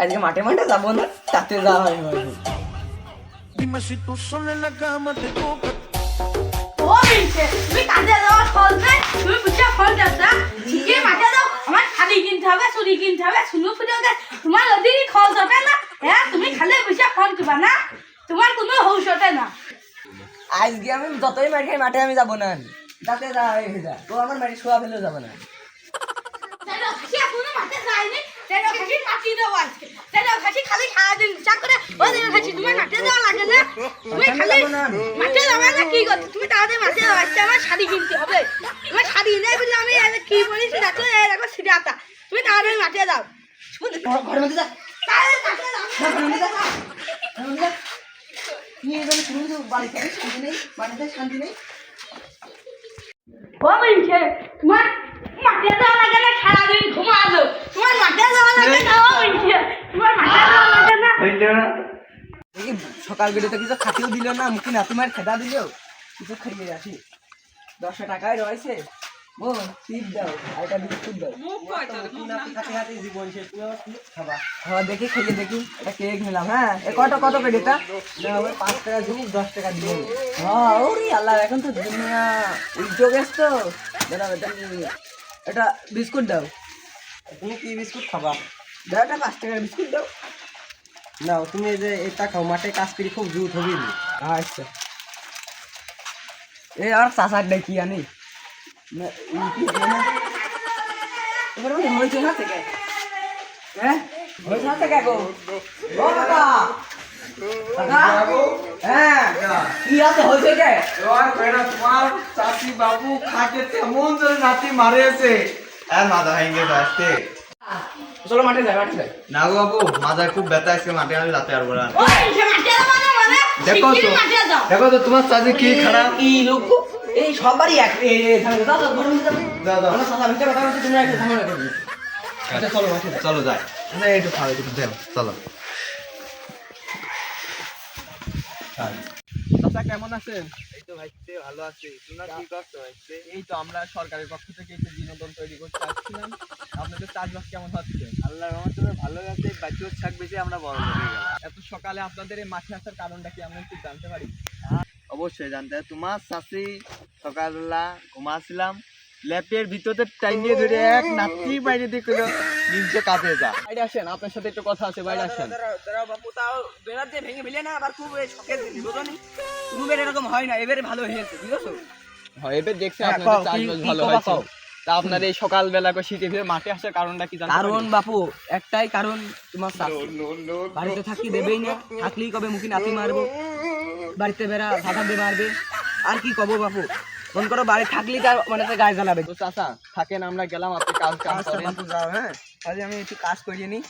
আজকে মাঠে মাঠে যাব না, তাতে যাওয়া হয় কোনো না। আজকে আমি যতই মাঠ খাই মাঠে আমি যাব না। তাতে যাওয়া হয়ে যা তো আমার বাড়ি শোয়া ফেলেও যাব না। তাই খাসি এখনও মাঠে যায়নি তাই খাসি মাটি দেবো আজকে। তাই খাসি খালি সারাদিন। চা করে ও দিন খাসি তোমার মাঠে যাওয়া লাগে না? তুমি খালি যাব না আমি। মাঠে যাবে না? কি করতে তুমি তাড়াতাড়ি মাঠে যাও আজকে আমার শাড়ি কিনতে হবে। তোমার শাড়ি নেই বলে আমি এই যে কি বলিস এরকম সিরিয়াটা তুমি তাড়াতাড়ি মাঠে যাও। ঘরের মধ্যে যা। তাড়াতাড়ি মাঠে যাও। ঘরের মধ্যে যা। ঘরের মধ্যে যা। কি এখানে শুরু হয়েছে? বাড়িতে শান্তি নেই বাড়িতে শান্তি নেই। ও বলছে তোমার মাঠে যাওয়া লাগে না সারাদিন ঘুমালো তোমার মাঠে যাওয়া লাগে না ও বলছে তোমার মাঠে যাওয়া লাগে না দেখি সকাল বেরোতে কিছু খাতিও দিল না মুখে নাতিমার খেদা দিল। কিছু খাইয়ে আসি। দশটা টাকায় রয়েছে। ও টিপ দাও আর বিস্কুট দাও। হ্যাঁ দেখি খাইয়ে দেখি এটা কেক নিলাম হ্যাঁ? এ কত কত করে এটা? পাঁচ টাকা দিবি দশ টাকা দিবি। হ্যাঁ ওরে আল্লাহ এখন তো দুনিয়া উদ্যোগ এটা এটা বিস্কুট দাও। তুমি কি বিস্কুট খাবা? দাও পাঁচ টাকার বিস্কুট দাও। না তুমি এই যে এটা খাও মাঠে কাজ করি খুব জুত হবি আচ্ছা। এই আর চাষার ডাকি আনি? না, ই কি হবে না? এবার আমি হয়েছে না থেকে। হ্যাঁ হয়েছে না থেকে গো। ও কাকা কাকা হ্যাঁ কি আছে হয়েছে কে তোমার চাষি বাবু খাটে তেমন ধরে নাতি মারিয়েছে আর মাথা ভেঙে আসতে চলো মাঠে যাই মাঠে যাই। না গো বাবু মাথায় খুব ব্যথা আসছে মাঠে আমি যাওয়া না। মানে? দেখো তো। দেখো তো তোমার চাষি কি খারাপ? কি লোক? এই সবারই এক করবে আচ্ছা চলো যাই চলো যাই। একটু খাও একটু দেও চলো। চাচা কেমন আছেন? এই তো ভাইতে ভালো আছি। তোমরা কি করছ ভাইতে এই তো আমরা সরকারের পক্ষ থেকে একটু বিনোদন তৈরি করতে আসছিলাম। আপনাদের চাষবাস কেমন হচ্ছে? আল্লাহর রহমতে ভালো আছে বেশি আমরা বড় হয়ে গেলাম এত সকালে আপনাদের এই মাঠে আসার কারণটা কি আমরা একটু জানতে পারি? অবশ্যই জানতে। তোমার চাষি সকালবেলা ঘুমাছিলাম ল্যাপের ভিতরে টাইনিয়ে ধরে এক নাতি বাইরে দিয়ে কইলো নিচে কাঁপে যা। বাইরে আসেন আপনার সাথে একটু কথা আছে বাইরে আসেন। বাপু তাও বেড়ার দিয়ে ভেঙে ফেলে না আবার খুব বুঝলি রুমের এরকম হয় না এবারে ভালো হয়েছে বুঝছ? হয় এবার দেখছি হ্যাঁ, আপনাদের চাষবাস ভালো হয়েছে। তা আপনার এই সকালবেলা করে শীতে ভিড়ে মাঠে আসার কারণটা কি জানতে কারণ বাপু একটাই কারণ তোমার বাড়িতে থাকি দেবেই না থাকলেই কবে মুখে নাতি মারবো? বাড়িতে বেড়া ভাতা দিয়ে মারবে? আর কি কব বাপু? মন করো বাড়ি থাকলি তার মানে তার গায়ে জ্বালাবে। তো চাচা থাকেন আমরা গেলাম আপনি কাজ কাজ আচ্ছা করেন। যাও হ্যাঁ। আমি একটু কাজ করিয়ে নিই।